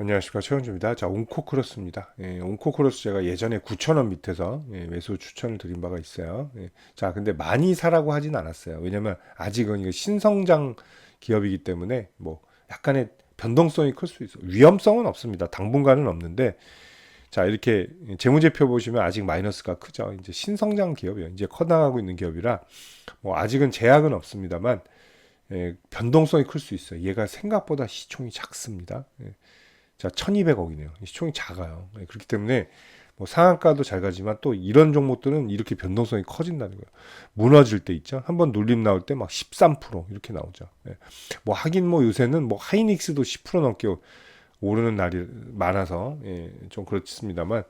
안녕하십니까 최원주입니다. 자 온코크로스입니다. 예, 온코크로스 제가 예전에 9,000원 밑에서 예, 매수 추천을 드린 바가 있어요. 예, 자 근데 많이 사라고 하진 않았어요. 왜냐면 아직은 이거 신성장 기업이기 때문에 뭐 약간의 변동성이 클 수 있어. 위험성은 없습니다. 당분간은 없는데 자 이렇게 재무제표 보시면 아직 마이너스가 크죠. 이제 신성장 기업이에요. 이제 커나가고 있는 기업이라 뭐 아직은 제약은 없습니다만 예, 변동성이 클 수 있어요. 얘가 생각보다 시총이 작습니다. 예. 자, 1200억이네요. 시총이 작아요. 예, 그렇기 때문에 뭐 상한가도 잘 가지만 또 이런 종목들은 이렇게 변동성이 커진다는 거예요. 무너질 때 있죠. 한번 눌림 나올 때 막 13% 이렇게 나오죠. 예. 뭐 하긴 뭐 요새는 뭐 하이닉스도 10% 넘게 오르는 날이 많아서 예, 좀 그렇습니다만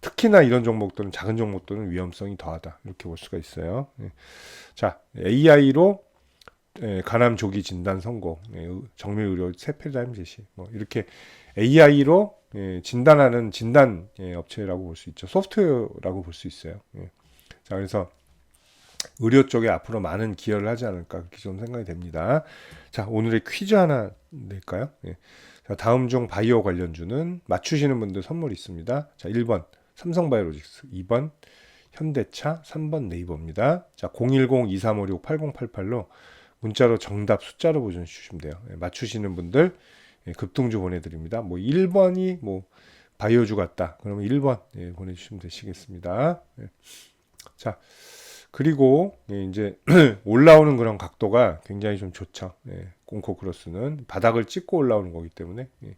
특히나 이런 종목들은 작은 종목들은 위험성이 더하다 이렇게 볼 수가 있어요. 예. 자 AI로 예, 간암 조기 진단 성공, 예, 정밀 의료 세폐자임 제시, 뭐 이렇게 AI로 예, 진단하는 진단 예, 업체라고 볼 수 있죠. 소프트웨어라고 볼 수 있어요. 예. 자 그래서 의료 쪽에 앞으로 많은 기여를 하지 않을까 그렇게 좀 생각이 됩니다. 자 오늘의 퀴즈 하나 낼까요? 예. 자 다음 중 바이오 관련주는 맞추시는 분들 선물 있습니다. 자 1번 삼성바이오로직스, 2번 현대차, 3번 네이버입니다. 자 010-2356-8088로 문자로 정답 숫자로 보내주시면 돼요. 예, 맞추시는 분들 예, 급등주 보내드립니다. 뭐 1번이 뭐 바이오주 같다. 그러면 1번 예, 보내주시면 되시겠습니다. 예. 자 그리고 예, 이제 올라오는 그런 각도가 굉장히 좀 좋죠. 예, 꽁코 크로스는 바닥을 찍고 올라오는 거기 때문에 예,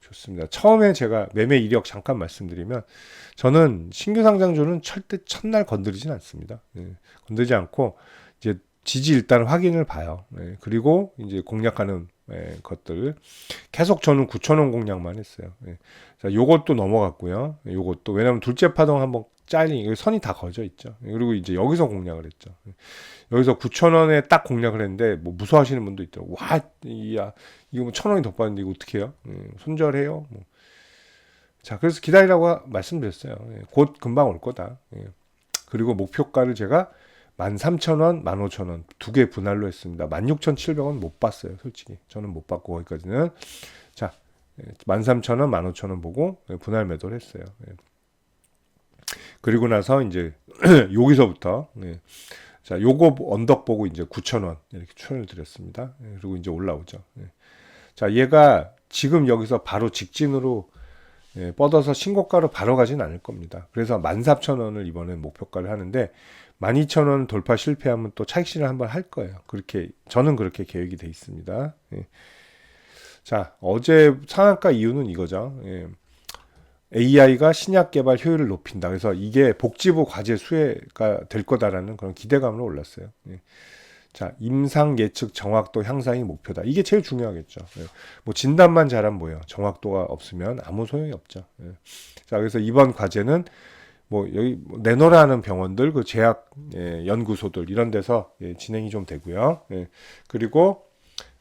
좋습니다. 처음에 제가 매매 이력 잠깐 말씀드리면 저는 신규 상장주는 절대 첫날 건드리진 않습니다. 예, 건드리지 않고 이제 지지 일단 확인을 봐요. 예, 그리고 이제 공략하는 예, 것들 계속 저는 9천원 공략만 했어요. 예. 자, 요것도 넘어갔고요. 예, 요것도 왜냐면 둘째 파동 한번 잘린 선이 다 거져 있죠. 예, 그리고 이제 여기서 공략을 했죠. 예. 여기서 9천원에 딱 공략을 했는데 뭐 무서워하시는 분도 있더라고. 와, 야 이거 뭐천 원이 더 빠졌는데 이거 어떻게 해요? 예, 손절해요. 뭐. 자, 그래서 기다리라고 말씀드렸어요. 예, 곧 금방 올 거다. 예. 그리고 목표가를 제가 13,000원, 15,000원 두 개 분할로 했습니다. 16,700원 못 봤어요, 솔직히. 저는 못 봤고 거기까지는 자, 13,000원, 15,000원 보고 분할 매도를 했어요. 예. 그리고 나서 이제 여기서부터 예. 자, 요거 언덕 보고 이제 9,000원 이렇게 추천을 드렸습니다. 예. 그리고 이제 올라오죠. 예. 자, 얘가 지금 여기서 바로 직진으로 예, 뻗어서 신고가로 바로 가진 않을 겁니다. 그래서 14,000원을 이번에 목표가를 하는데 12,000원 돌파 실패하면 또 차익실을 한번 할 거예요. 그렇게 저는 그렇게 계획이 돼 있습니다. 예. 자 어제 상한가 이유는 이거죠. 예. AI가 신약 개발 효율을 높인다. 그래서 이게 복지부 과제 수혜가 될 거다라는 그런 기대감으로 올랐어요. 예. 자 임상 예측 정확도 향상이 목표다. 이게 제일 중요하겠죠. 예. 뭐 진단만 잘하면 뭐예요? 정확도가 없으면 아무 소용이 없죠. 예. 자 그래서 이번 과제는 뭐 여기 내노라는 병원들 그 제약 예, 연구소들 이런 데서 예, 진행이 좀 되고요. 예, 그리고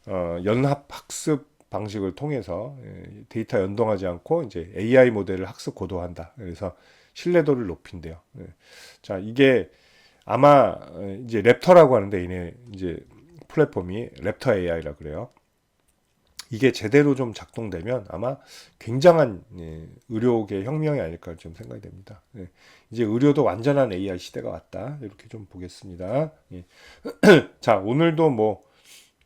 어, 연합 학습 방식을 통해서 예, 데이터 연동하지 않고 이제 AI 모델을 학습 고도한다. 그래서 신뢰도를 높인대요. 예. 자 이게 아마 어, 이제 랩터라고 하는데 이네 이제 플랫폼이 랩터 AI라 그래요. 이게 제대로 좀 작동되면 아마 굉장한 예, 의료계 혁명이 아닐까 좀 생각이 됩니다. 예, 이제 의료도 완전한 AI 시대가 왔다 이렇게 좀 보겠습니다. 예. 자 오늘도 뭐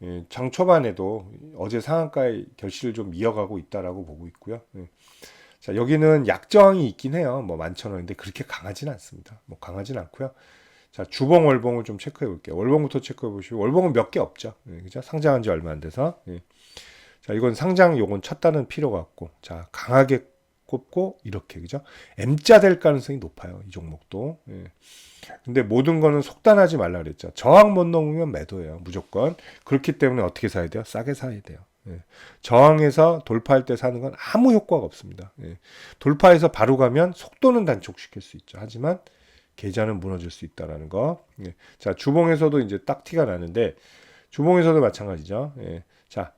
예, 장 초반에도 어제 상한가의 결실을 좀 이어가고 있다라고 보고 있고요. 예. 자 여기는 약저항이 있긴 해요. 뭐 만천 원인데 그렇게 강하진 않습니다. 뭐 강하진 않고요. 자 주봉 월봉을 좀 체크해 볼게요. 월봉부터 체크해 보시고 월봉은 몇 개 없죠. 예, 그죠? 상장한 지 얼마 안 돼서. 예. 자, 이건 상장 요건 쳤다는 필요가 없고, 자, 강하게 꼽고, 이렇게, 그죠? M자 될 가능성이 높아요. 이 종목도. 예. 근데 모든 거는 속단하지 말라 그랬죠. 저항 못 넘으면 매도예요. 무조건. 그렇기 때문에 어떻게 사야 돼요? 싸게 사야 돼요. 예. 저항에서 돌파할 때 사는 건 아무 효과가 없습니다. 예. 돌파해서 바로 가면 속도는 단축시킬 수 있죠. 하지만 계좌는 무너질 수 있다라는 거. 예. 자, 주봉에서도 이제 딱 티가 나는데, 주봉에서도 마찬가지죠. 예. 자,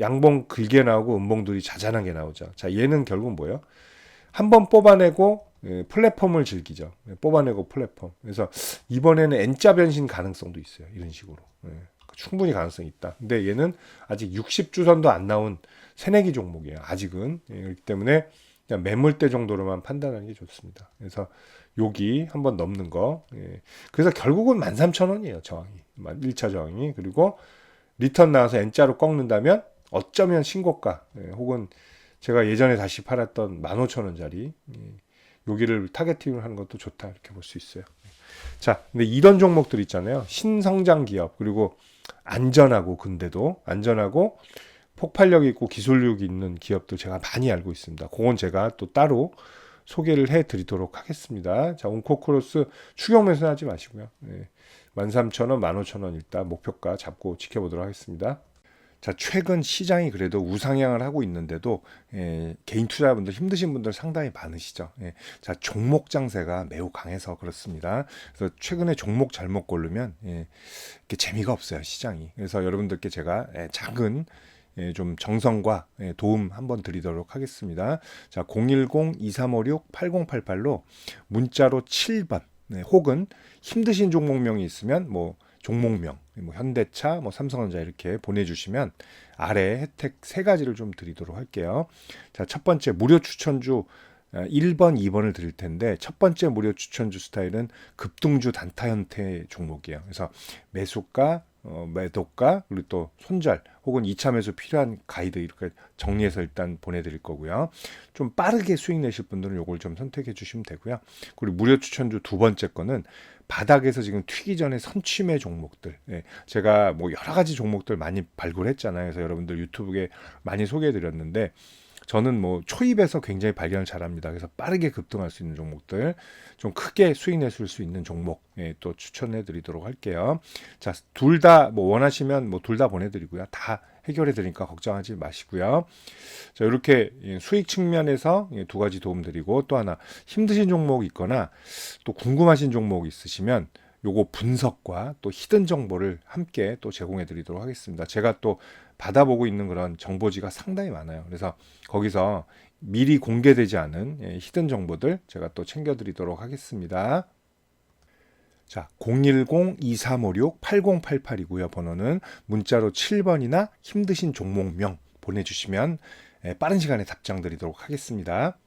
양봉 길게 나오고 음봉들이 자잘하게 나오죠. 자, 얘는 결국 뭐예요? 한 번 뽑아내고 예, 플랫폼을 즐기죠. 예, 뽑아내고 플랫폼. 그래서 이번에는 N자 변신 가능성도 있어요. 이런 식으로. 예, 충분히 가능성이 있다. 근데 얘는 아직 60주선도 안 나온 새내기 종목이에요. 아직은. 예, 그렇기 때문에 그냥 매물대 정도로만 판단하는 게 좋습니다. 그래서 여기 한번 넘는 거. 예. 그래서 결국은 13,000원이에요. 저항이. 1차 저항이. 그리고 리턴 나와서 N자로 꺾는다면 어쩌면 신고가 예, 혹은 제가 예전에 다시 팔았던 15,000원짜리 예, 여기를 타겟팅을 하는 것도 좋다 이렇게 볼 수 있어요. 자, 근데 이런 종목들 있잖아요. 신성장 기업 그리고 안전하고 근데도 안전하고 폭발력 있고 기술력 있는 기업도 제가 많이 알고 있습니다. 그건 제가 또 따로 소개를 해 드리도록 하겠습니다. 자, 온코크로스 추격 매수 하지 마시고요. 네. 13,000원, 15,000원 일단 목표가 잡고 지켜보도록 하겠습니다. 자, 최근 시장이 그래도 우상향을 하고 있는데도 예, 개인 투자분들 힘드신 분들 상당히 많으시죠. 예, 자, 종목 장세가 매우 강해서 그렇습니다. 그래서 최근에 종목 잘못 고르면 예, 이렇게 재미가 없어요, 시장이. 그래서 여러분들께 제가 예, 작은 예, 좀 정성과 예, 도움 한번 드리도록 하겠습니다. 자, 010-2356-8088로 문자로 7번 네, 혹은 힘드신 종목명이 있으면 뭐 종목명, 뭐 현대차, 뭐 삼성전자 이렇게 보내주시면 아래 혜택 세 가지를 좀 드리도록 할게요. 자, 첫 번째 무료 추천주 1번, 2번을 드릴 텐데 첫 번째 무료 추천주 스타일은 급등주 단타 형태 종목이에요. 그래서 매수가, 어, 매도가 그리고 또 손절 혹은 2차 매수 필요한 가이드 이렇게 정리해서 일단 보내드릴 거고요. 좀 빠르게 수익 내실 분들은 이걸 좀 선택해 주시면 되고요. 그리고 무료 추천주 두 번째 거는 바닥에서 지금 튀기 전에 선취매 종목들. 예, 제가 뭐 여러 가지 종목들 많이 발굴했잖아요. 그래서 여러분들 유튜브에 많이 소개해 드렸는데 저는 뭐 초입에서 굉장히 발견을 잘합니다. 그래서 빠르게 급등할 수 있는 종목들, 좀 크게 수익 내실 수 있는 종목 예, 또 추천해 드리도록 할게요. 자, 둘 다 뭐 원하시면 뭐 둘 다 보내드리고요. 다 해결해 드리니까 걱정하지 마시고요. 자, 이렇게 예, 수익 측면에서 예, 두 가지 도움 드리고 또 하나 힘드신 종목 있거나 또 궁금하신 종목 있으시면 요거 분석과 또 히든 정보를 함께 또 제공해 드리도록 하겠습니다. 제가 또 받아보고 있는 그런 정보지가 상당히 많아요. 그래서 거기서 미리 공개되지 않은 예, 히든 정보들 제가 또 챙겨 드리도록 하겠습니다. 자, 010-2356-8088이고요. 번호는 문자로 7번이나 힘드신 종목명 보내주시면 예, 빠른 시간에 답장 드리도록 하겠습니다.